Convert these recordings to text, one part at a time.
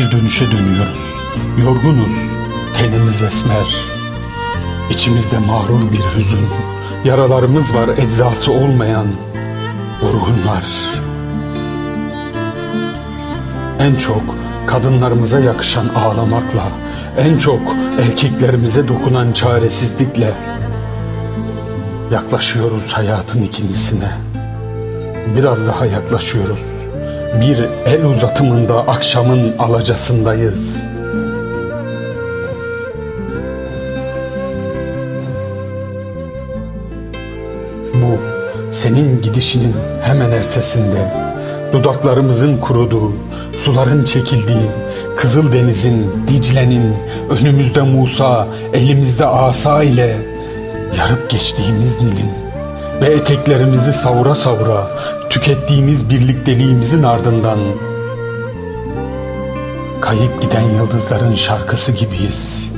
Bir dönüşe dönüyoruz. Yorgunuz. Tenimiz esmer. İçimizde mağrur bir hüzün. Yaralarımız var eczası olmayan. Vurgunlar. En çok kadınlarımıza yakışan ağlamakla, en çok erkeklerimize dokunan çaresizlikle yaklaşıyoruz hayatın ikincisine. Biraz daha yaklaşıyoruz. Bir el uzatımında akşamın alacasındayız. Bu senin gidişinin hemen ertesinde dudaklarımızın kuruduğu, suların çekildiği, Kızıl Deniz'in, Dicle'nin, önümüzde Musa, elimizde asa ile yarıp geçtiğimiz Nil'in ve eteklerimizi savura savura tükettiğimiz birlikteliğimizin ardından kayıp giden yıldızların şarkısı gibiyiz.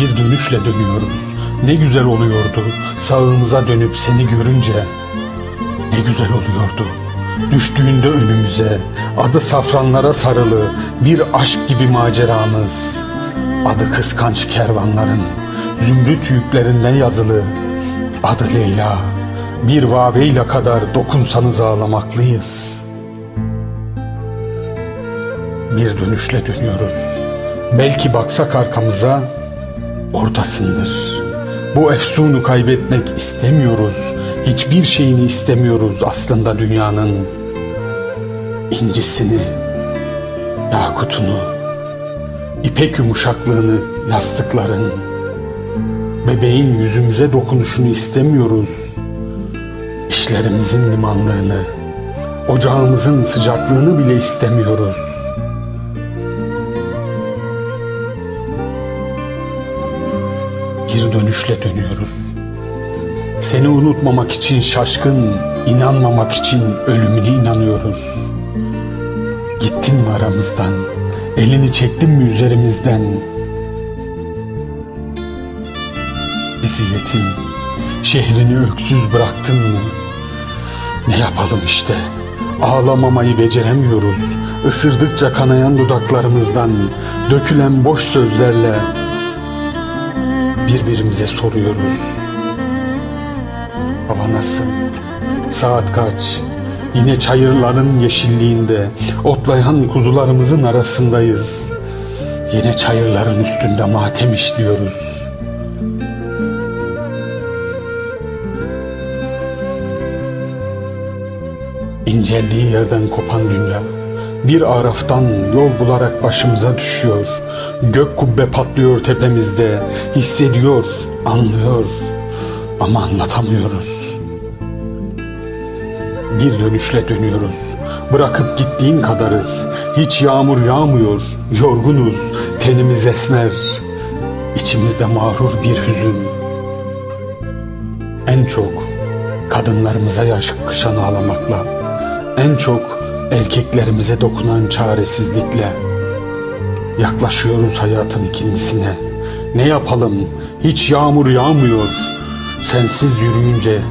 Bir dönüşle dönüyoruz. Ne güzel oluyordu sağımıza dönüp seni görünce. Ne güzel oluyordu. Düştüğünde önümüze adı safranlara sarılı bir aşk gibi maceramız. Adı kıskanç kervanların zümrüt yüklerinden yazılı. Adı Leyla. Bir vaveyle kadar dokunsanız ağlamaklıyız. Bir dönüşle dönüyoruz. Belki baksak arkamıza oradasındır. Bu efsunu kaybetmek istemiyoruz. Hiçbir şeyini istemiyoruz aslında dünyanın. incisini, yakutunu, ipek yumuşaklığını, yastıkların, bebeğin yüzümüze dokunuşunu istemiyoruz. İşlerimizin limanlığını, ocağımızın sıcaklığını bile istemiyoruz. bir dönüşle dönüyoruz. Seni unutmamak için şaşkın, inanmamak için ölümüne inanıyoruz. Gittin mi aramızdan, elini çektin mi üzerimizden? Bizi yetim, şehrini öksüz bıraktın mı? Ne yapalım işte, ağlamamayı beceremiyoruz. Isırdıkça kanayan dudaklarımızdan, dökülen boş sözlerle birbirimize soruyoruz. Hava nasıl? Saat kaç? Yine çayırların yeşilliğinde, otlayan kuzularımızın arasındayız. Yine çayırların üstünde matem işliyoruz. İnceldiği yerden kopan dünya bir araftan yol bularak başımıza düşüyor. Gök kubbe patlıyor tepemizde. Hissediyor, anlıyor ama anlatamıyoruz. Bir dönüşle dönüyoruz. Bırakıp gittiğin kadarız. Hiç yağmur yağmıyor. Yorgunuz. Tenimiz esmer. İçimizde mağrur bir hüzün. En çok kadınlarımıza yaş kışan ağlamakla. En çok erkeklerimize dokunan çaresizlikle yaklaşıyoruz hayatın ikincisine. Ne yapalım? Hiç yağmur yağmıyor. Sensiz yürüyünce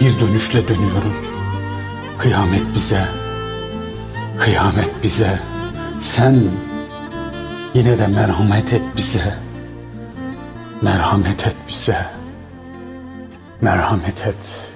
bir dönüşle dönüyoruz. Kıyamet bize. Kıyamet bize. Sen yine de merhamet et bize. Merhamet et bize. Merhamet et.